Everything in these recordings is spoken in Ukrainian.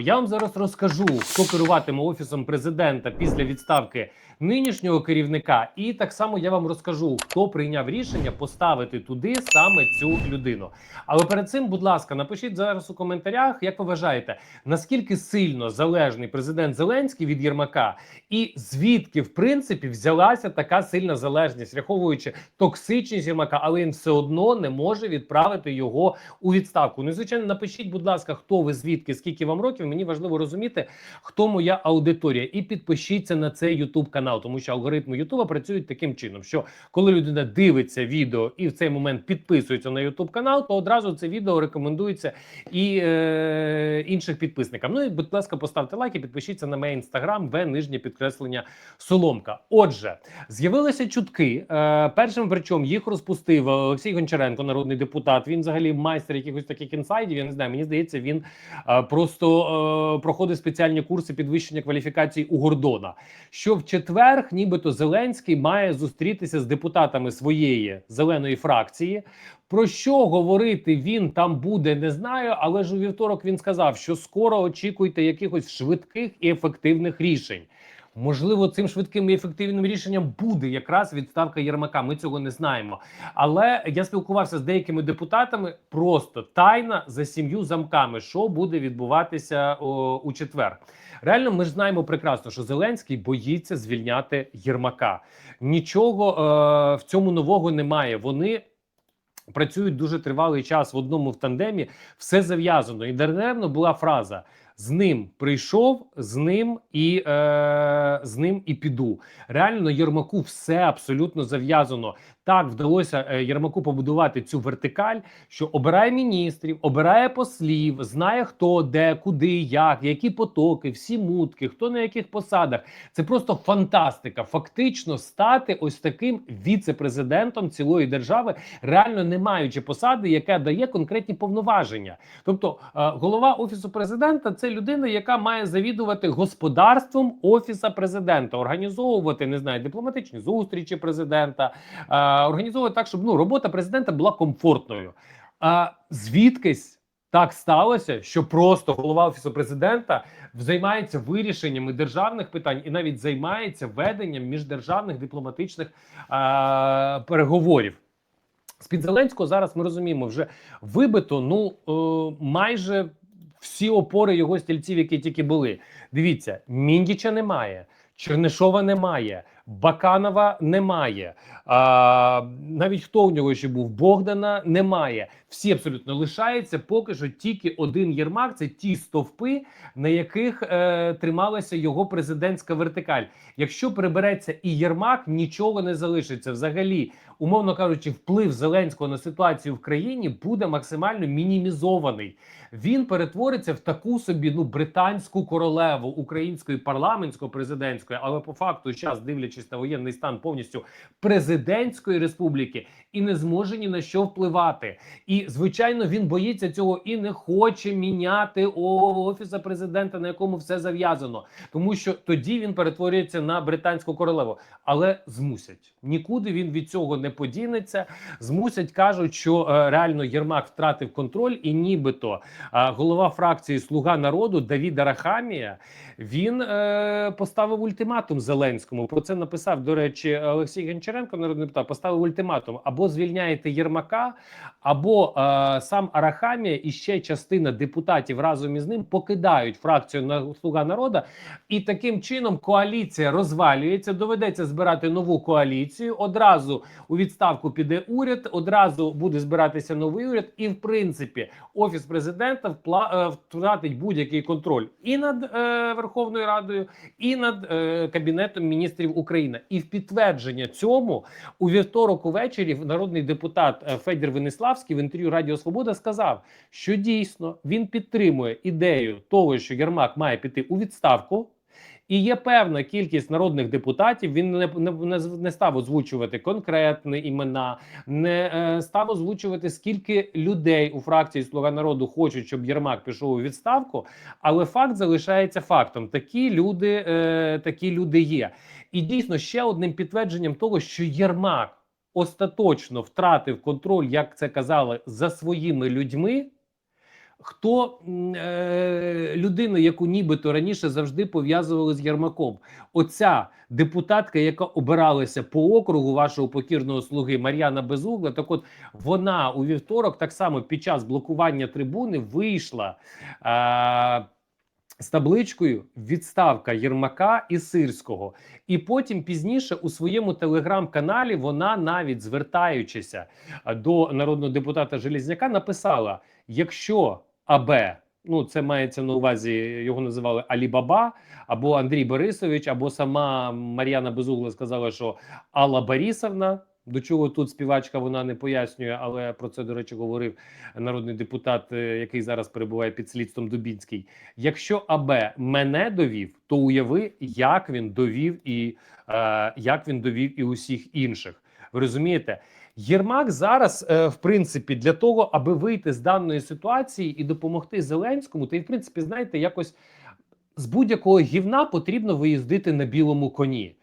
Я вам зараз розкажу, хто керуватиме офісом президента після відставки нинішнього керівника, і так само я вам розкажу, хто прийняв рішення поставити туди саме цю людину. Але перед цим, будь ласка, напишіть зараз у коментарях, як ви вважаєте, наскільки сильно залежний президент Зеленський від Єрмака, і звідки в принципі взялася така сильна залежність, враховуючи токсичність Єрмака, але він все одно не може відправити його у відставку. Ну, звичайно, напишіть, будь ласка, хто ви звідки, скільки вам років. Мені важливо розуміти, хто моя аудиторія, і підпишіться на цей YouTube канал, тому що алгоритми Ютуба працюють таким чином, що коли людина дивиться відео і в цей момент підписується на YouTube канал, то одразу це відео рекомендується і е, інших підписникам. Ну і будь ласка, поставте лайк і підпишіться на мій інстаграм, в нижнє підкреслення Соломка. Отже, з'явилися чутки. Е, першим причому їх розпустив Олексій Гончаренко, народний депутат. Він взагалі майстер якихось таких інсайдів. Я не знаю. Мені здається, він е, просто е, проходить спеціальні курси підвищення кваліфікації у Гордона. Що в четвер, нібито Зеленський має зустрітися з депутатами своєї зеленої фракції. Про що говорити він там буде, не знаю. Але ж у вівторок він сказав, що скоро очікуйте якихось швидких і ефективних рішень. Можливо, цим швидким і ефективним рішенням буде якраз відставка Єрмака. Ми цього не знаємо. Але я спілкувався з деякими депутатами просто тайна за сім'ю замками, що буде відбуватися о, у четвер. Реально, ми ж знаємо прекрасно, що Зеленський боїться звільняти Єрмака. Нічого е, в цьому нового немає. Вони працюють дуже тривалий час в одному в тандемі. Все зав'язано. І даремно була фраза. З ним прийшов, з ним і е, з ним і піду. Реально, Єрмаку все абсолютно зав'язано. Так вдалося е, Єрмаку побудувати цю вертикаль, що обирає міністрів, обирає послів, знає хто де, куди, як, які потоки, всі мутки, хто на яких посадах. Це просто фантастика. Фактично стати ось таким віце-президентом цілої держави, реально не маючи посади, яка дає конкретні повноваження. Тобто, е, голова офісу президента це людина, яка має завідувати господарством офіса президента, організовувати не знаю, дипломатичні зустрічі президента, е, організовувати так, щоб ну робота президента була комфортною. А звідкись так сталося, що просто голова офісу президента займається вирішеннями державних питань і навіть займається веденням міждержавних дипломатичних е, переговорів. З під Зеленського зараз ми розуміємо, вже вибито ну е, майже всі опори його стільців, які тільки були. Дивіться, Міндіча немає, Чернишова немає, Баканова немає. А, навіть хто у нього ще був Богдана немає. Всі абсолютно лишаються. Поки що тільки один Єрмак це ті стовпи, на яких е, трималася його президентська вертикаль. Якщо прибереться і Єрмак, нічого не залишиться. Взагалі, умовно кажучи, вплив Зеленського на ситуацію в країні буде максимально мінімізований. Він перетвориться в таку собі ну британську королеву української парламентсько президентської, але по факту, час дивлячись на воєнний стан повністю президентської республіки, і не зможе ні на що впливати. І звичайно, він боїться цього і не хоче міняти офіса президента, на якому все зав'язано, тому що тоді він перетворюється на британську королеву, але змусять нікуди він від цього не подінеться. Змусять кажуть, що е, реально Єрмак втратив контроль, і нібито голова фракції Слуга народу Давіда Рахамія він е, поставив ультиматум Зеленському. Про це написав до речі Олексій Гончаренко, народний депутат, поставив ультиматум або звільняєте Єрмака, або е, сам Арахамія і ще частина депутатів разом із ним покидають фракцію на Слуга народу, і таким чином коаліція розвалюється. Доведеться збирати нову коаліцію. Одразу у відставку піде уряд, одразу буде збиратися новий уряд, і в принципі офіс президента е, втратить будь-який контроль і над е, Верховною Радою, і над е, кабінетом міністрів України. І в підтвердження цьому у вівторок увечері народний депутат е, Федір Венеславський в інтерв'ю Радіо Свобода сказав, що дійсно він підтримує ідею того, що Єрмак має піти у відставку. І є певна кількість народних депутатів. Він не, не, не став озвучувати конкретні імена, не е, став озвучувати скільки людей у фракції Слуга народу хочуть, щоб Єрмак пішов у відставку. Але факт залишається фактом: такі люди, е, такі люди є. І дійсно ще одним підтвердженням того, що Єрмак остаточно втратив контроль, як це казали, за своїми людьми. Хто е, людина, яку нібито раніше завжди пов'язували з Єрмаком? Оця депутатка, яка обиралася по округу вашого покірного слуги Мар'яна Безугла, так от вона у вівторок, так само під час блокування трибуни, вийшла. Е, з табличкою відставка Єрмака і Сирського, і потім пізніше у своєму телеграм-каналі вона навіть звертаючися до народного депутата Желізняка, написала: якщо АБ, ну це мається на увазі, його називали Алібаба, або Андрій Борисович, або сама Мар'яна Безугла сказала, що Алла Борисовна. До чого тут співачка вона не пояснює, але про це, до речі, говорив народний депутат, е, який зараз перебуває під слідством Дубінський. Якщо АБ мене довів, то уяви, як він довів і е, як він довів і усіх інших. Ви розумієте? Єрмак зараз, е, в принципі, для того, аби вийти з даної ситуації і допомогти Зеленському, та й в принципі, знаєте, якось з будь-якого гівна потрібно виїздити на білому коні.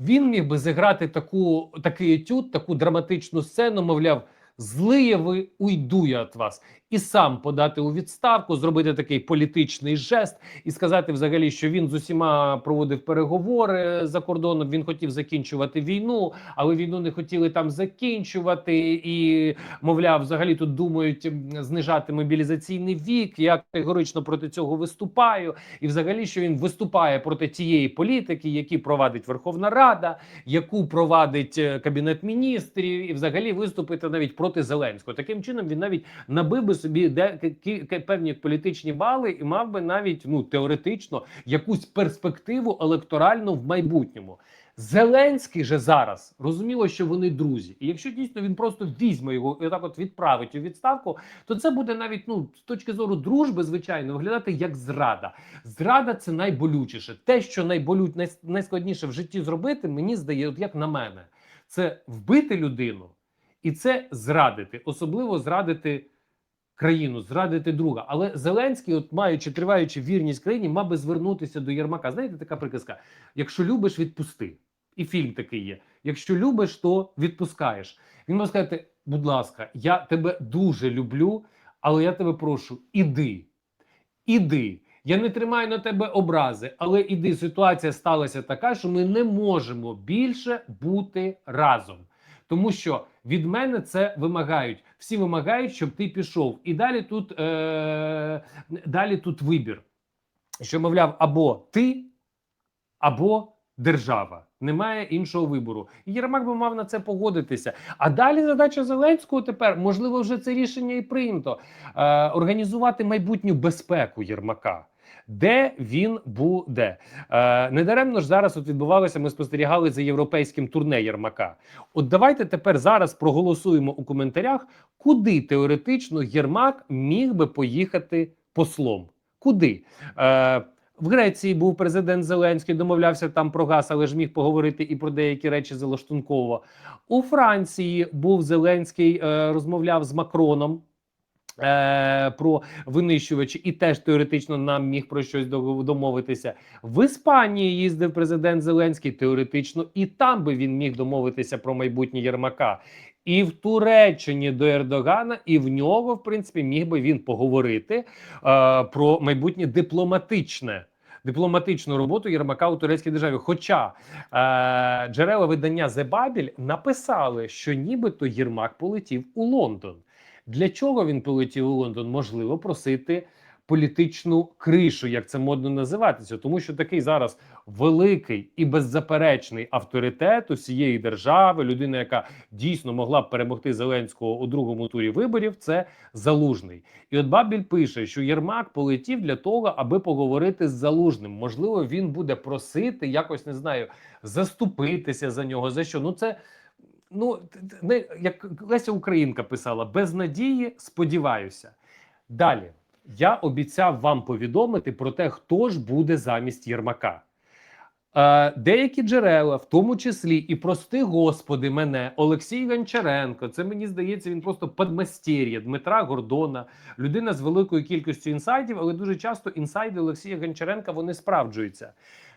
Він міг би зіграти таку такий етюд, таку драматичну сцену, мовляв, злиє ви, уйду я від вас, і сам подати у відставку, зробити такий політичний жест і сказати, взагалі, що він з усіма проводив переговори за кордоном. Він хотів закінчувати війну, але війну не хотіли там закінчувати. І мовляв, взагалі тут думають знижати мобілізаційний вік. Я категорично проти цього виступаю. І, взагалі, що він виступає проти тієї політики, які провадить Верховна Рада, яку провадить е, кабінет міністрів, і взагалі виступити навіть проти Зеленського. Таким чином він навіть набив би собі де певні політичні бали і мав би навіть ну теоретично якусь перспективу електоральну в майбутньому. Зеленський же зараз розуміло, що вони друзі, і якщо дійсно він просто візьме його і так от відправить у відставку, то це буде навіть ну з точки зору дружби, звичайно, виглядати як зрада. Зрада це найболючіше. Те, що найболю... най... найскладніше в житті зробити, мені здає, от як на мене, це вбити людину і це зрадити, особливо зрадити країну, зрадити друга. Але Зеленський, от маючи триваючи вірність країні, мав би звернутися до Єрмака. Знаєте, така приказка: якщо любиш, відпусти. І фільм такий є. Якщо любиш, то відпускаєш. Він може сказати: будь ласка, я тебе дуже люблю, але я тебе прошу, іди, іди. Я не тримаю на тебе образи, але іди. Ситуація сталася така, що ми не можемо більше бути разом. Тому що від мене це вимагають. Всі вимагають, щоб ти пішов. І далі тут, е- далі тут вибір. Що, мовляв, або ти, або держава. Немає іншого вибору. І Єрмак би мав на це погодитися. А далі задача Зеленського тепер, можливо, вже це рішення і прийнято. Е- організувати майбутню безпеку Єрмака. Де він буде? Е, недаремно ж зараз от відбувалося. Ми спостерігали за європейським турне Єрмака. От давайте тепер зараз проголосуємо у коментарях, куди теоретично Єрмак міг би поїхати послом. Куди? Е, в Греції був президент Зеленський, домовлявся там про газ, але ж міг поговорити і про деякі речі залаштунково. У Франції був Зеленський, е, розмовляв з Макроном. Е, про винищувачі, і теж теоретично нам міг про щось домовитися. В Іспанії їздив президент Зеленський. Теоретично, і там би він міг домовитися про майбутнє Єрмака. І в Туреччині до Ердогана, і в нього, в принципі, міг би він поговорити е, про майбутнє дипломатичне. Дипломатичну роботу Єрмака у турецькій державі. Хоча е, джерела видання Babel написали, що нібито Єрмак полетів у Лондон. Для чого він полетів у Лондон? Можливо, просити політичну кришу, як це модно називатися, тому що такий зараз великий і беззаперечний авторитет усієї держави, людина, яка дійсно могла б перемогти Зеленського у другому турі виборів, це залужний. І от Бабіль пише, що Єрмак полетів для того, аби поговорити з залужним. Можливо, він буде просити якось не знаю, заступитися за нього. За що? Ну це. Ну, не як Леся Українка писала, без надії сподіваюся. Далі я обіцяв вам повідомити про те, хто ж буде замість Єрмака. Е, деякі джерела, в тому числі і прости господи, мене Олексій Гончаренко. Це мені здається, він просто подмастер'я Дмитра Гордона, людина з великою кількістю інсайдів, але дуже часто інсайди Олексія Гончаренка вони справджуються.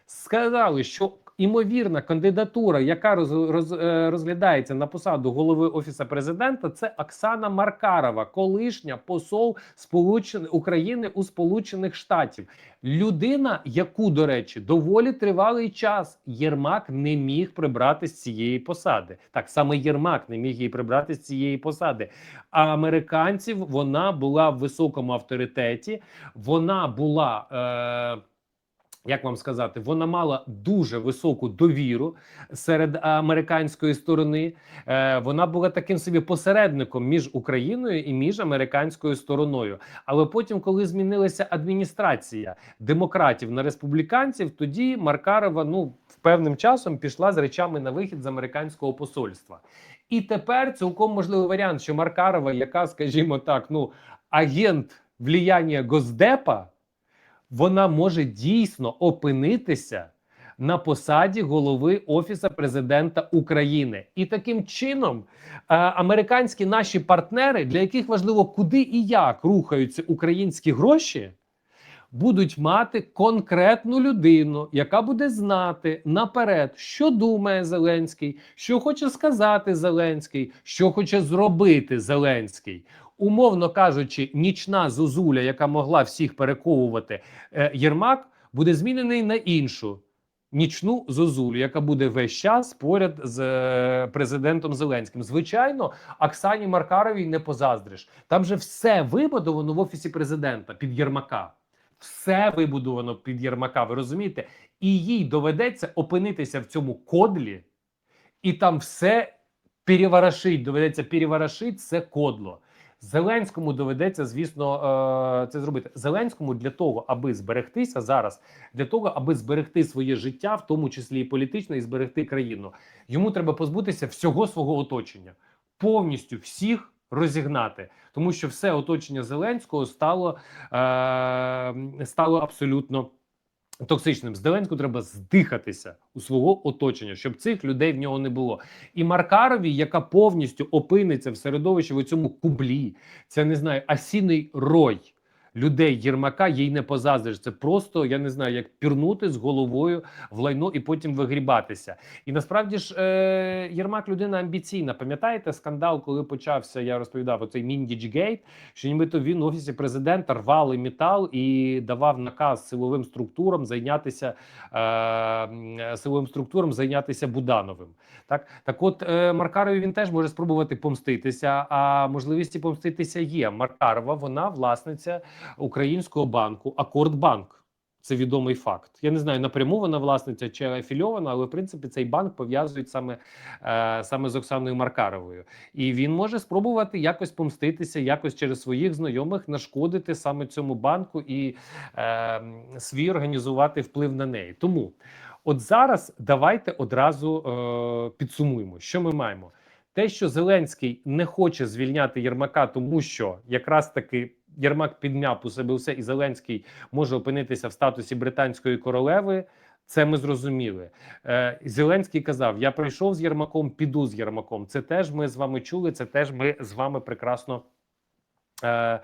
Сказали, що імовірна кандидатура, яка роз, роз, е, розглядається на посаду голови офісу президента, це Оксана Маркарова, колишня посол Сполучених України у Сполучених Штатів. Людина, яку, до речі, доволі тривалий час Єрмак не міг прибрати з цієї посади. Так саме Єрмак не міг її прибрати з цієї посади. А американців вона була в високому авторитеті. Вона була. Е- як вам сказати, вона мала дуже високу довіру серед американської сторони. Е, вона була таким собі посередником між Україною і між американською стороною. Але потім, коли змінилася адміністрація демократів на республіканців, тоді Маркарова ну певним часом пішла з речами на вихід з американського посольства. І тепер цілком можливий варіант, що Маркарова, яка, скажімо так, ну агент вліяння Госдепа вона може дійсно опинитися на посаді голови Офісу президента України. І таким чином е, американські наші партнери, для яких важливо, куди і як рухаються українські гроші. Будуть мати конкретну людину, яка буде знати наперед, що думає Зеленський, що хоче сказати Зеленський, що хоче зробити Зеленський умовно кажучи, нічна зозуля, яка могла всіх перековувати е, Єрмак, буде змінений на іншу. Нічну зозулю, яка буде весь час поряд з е, президентом Зеленським. Звичайно, Оксані Маркаровій не позаздриш. Там же все вибудовано в офісі президента під Єрмака. Все вибудовано під Єрмака. Ви розумієте? І їй доведеться опинитися в цьому кодлі, і там все переворошить. Доведеться переворошить це кодло. Зеленському доведеться, звісно, е, це зробити. Зеленському для того, аби зберегтися зараз, для того, аби зберегти своє життя, в тому числі і політично, і зберегти країну. Йому треба позбутися всього свого оточення, повністю всіх розігнати, тому що все оточення Зеленського стало, е, стало абсолютно. Токсичним Зеленську треба здихатися у свого оточення, щоб цих людей в нього не було. І Маркарові, яка повністю опиниться в середовищі в цьому кублі, це не знаю, асіний рой людей Єрмака їй не позаздриш. Це просто я не знаю, як пірнути з головою в лайно і потім вигрібатися. І насправді ж е, Єрмак людина амбіційна. Пам'ятаєте скандал, коли почався? Я розповідав оцей Міндічгейт, що нібито він в офісі президента рвали метал і давав наказ силовим структурам зайнятися е, силовим структурам зайнятися Будановим. Так, так, от е, Маркарові він теж може спробувати помститися. А можливості помститися є. Маркарова, вона власниця українського банку Акордбанк. Це відомий факт. Я не знаю напряму вона власниця чи афільована, але в принципі цей банк пов'язують саме е, саме з Оксаною Маркаровою, і він може спробувати якось помститися, якось через своїх знайомих нашкодити саме цьому банку і е, свій організувати вплив на неї. Тому от зараз давайте одразу е, підсумуємо, що ми маємо. Те, що Зеленський не хоче звільняти Єрмака, тому що якраз таки Єрмак підмяв у себе все, і Зеленський може опинитися в статусі британської королеви. Це ми зрозуміли. Е, Зеленський казав: Я прийшов з Єрмаком, піду з Єрмаком. Це теж ми з вами чули. Це теж ми з вами прекрасно. Е,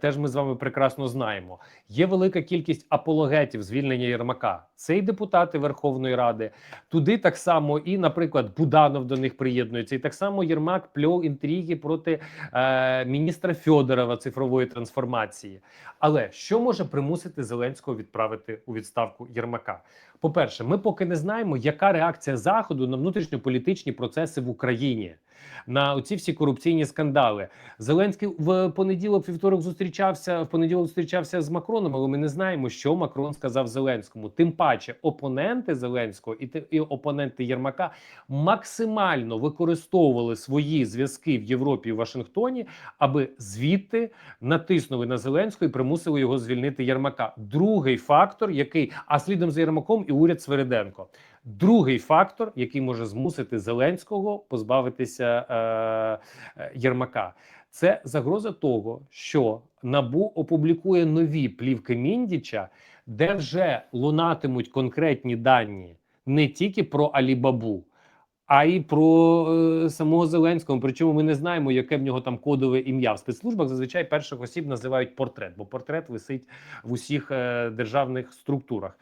теж ми з вами прекрасно знаємо. Є велика кількість апологетів звільнення Єрмака. Це і депутати Верховної Ради. Туди так само, і, наприклад, Буданов до них приєднується. І так само Єрмак пльов інтриги проти е, міністра Фьодорова цифрової трансформації. Але що може примусити Зеленського відправити у відставку Єрмака? По перше, ми поки не знаємо, яка реакція заходу на внутрішньополітичні процеси в Україні на оці всі корупційні скандали. Зеленський в понеділок, вівторок зустрічався в понеділок. Зустрічався з Макроном, але ми не знаємо, що Макрон сказав Зеленському. Тим паче, опоненти Зеленського і і опоненти Єрмака максимально використовували свої зв'язки в Європі і Вашингтоні, аби звідти натиснули на Зеленського і примусили його звільнити Єрмака. Другий фактор, який а слідом за Єрмаком і уряд Свериденко. Другий фактор, який може змусити Зеленського позбавитися е, е, Єрмака, це загроза того, що Набу опублікує нові плівки Міндіча, де вже лунатимуть конкретні дані не тільки про Алібабу. А й про е, самого Зеленського. Причому ми не знаємо, яке в нього там кодове ім'я в спецслужбах. Зазвичай перших осіб називають портрет, бо портрет висить в усіх е, державних структурах.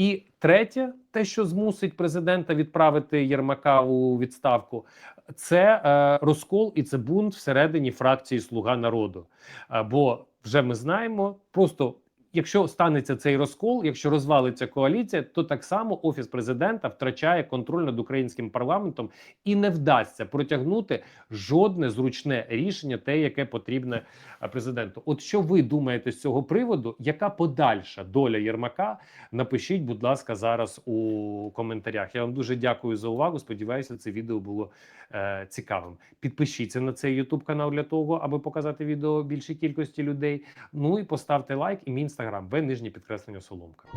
І третє, те, що змусить президента відправити Єрмака у відставку, це е, розкол і це бунт всередині фракції Слуга народу. Е, бо вже ми знаємо, просто якщо станеться цей розкол, якщо розвалиться коаліція, то так само офіс президента втрачає контроль над українським парламентом і не вдасться протягнути жодне зручне рішення, те, яке потрібне е, президенту. От що ви думаєте з цього приводу? Яка подальша доля Єрмака? Напишіть, будь ласка, зараз у коментарях. Я вам дуже дякую за увагу. Сподіваюся, це відео було е, цікавим. Підпишіться на цей YouTube канал для того, аби показати відео більшій кількості людей. Ну і поставте лайк і мій інстаграм, в нижнє підкреслення Соломка.